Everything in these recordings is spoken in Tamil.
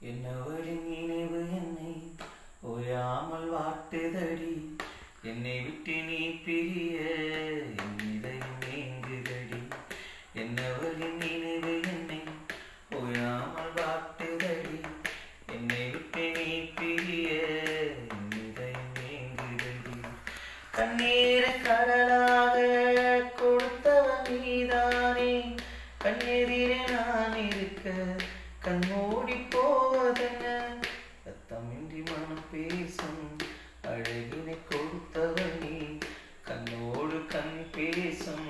என்னவளின் நினைவு என்னை ஓயாமல் வாட்டுதடி? என்னை விட்டு நீ பிரிய என் இதயம் ஏங்குதடி என்னவளின் நினைவு என்னை ஓயாமல் வாட்டுதடி? என்னை விட்டு நீ பிரிய என் இதயம் ஏங்குதடி கண்ணீரை கடலாக கொடுத்தவன் நீதானே. கண்ணெதிரே நான் இருக்க கண்மூடி Isso.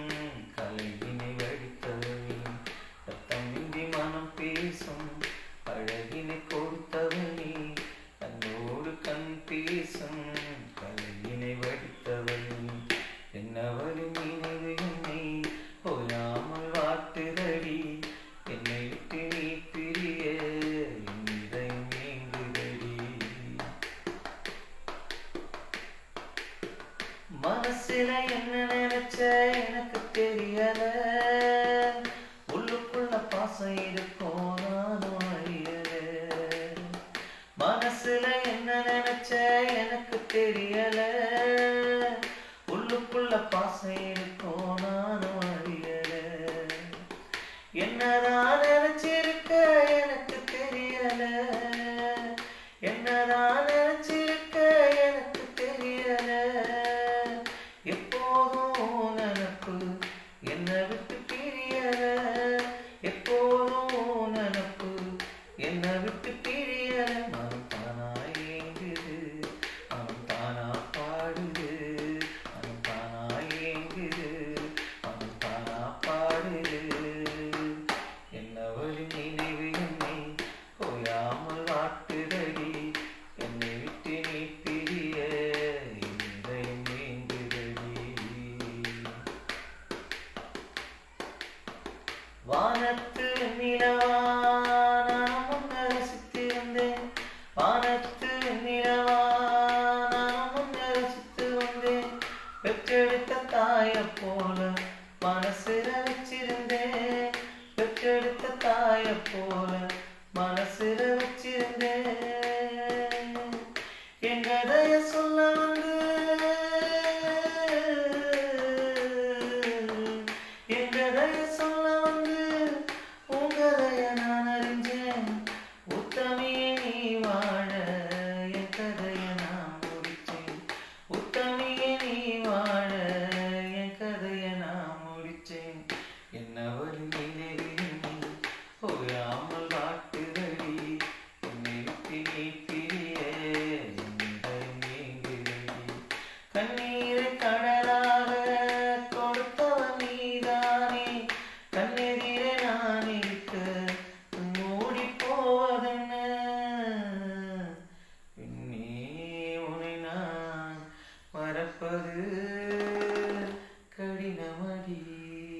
மனசுல என்ன நினைச்ச எனக்கு தெரியல உள்ளுக்குள்ள பாசம் இருக்கும் நானும் அறியல மனசுல என்ன நினைச்ச எனக்கு தெரியல? உள்ளுக்குள்ள பாசம் இருக்கும் நானும் அறியல என்னதான் வானத்து நிலவானம் முன்ன ரசித்திருந்தேன் வானத்து நிலவானம் முன்ன ரசித்து வந்தேன் பெற்றெடுத்த தாய போல மனசுல வச்சிருந்தேன் பெற்றெடுத்த தாய போல மனசுல வச்சிருந்தேன் என் கதைய சொல்ல வந்து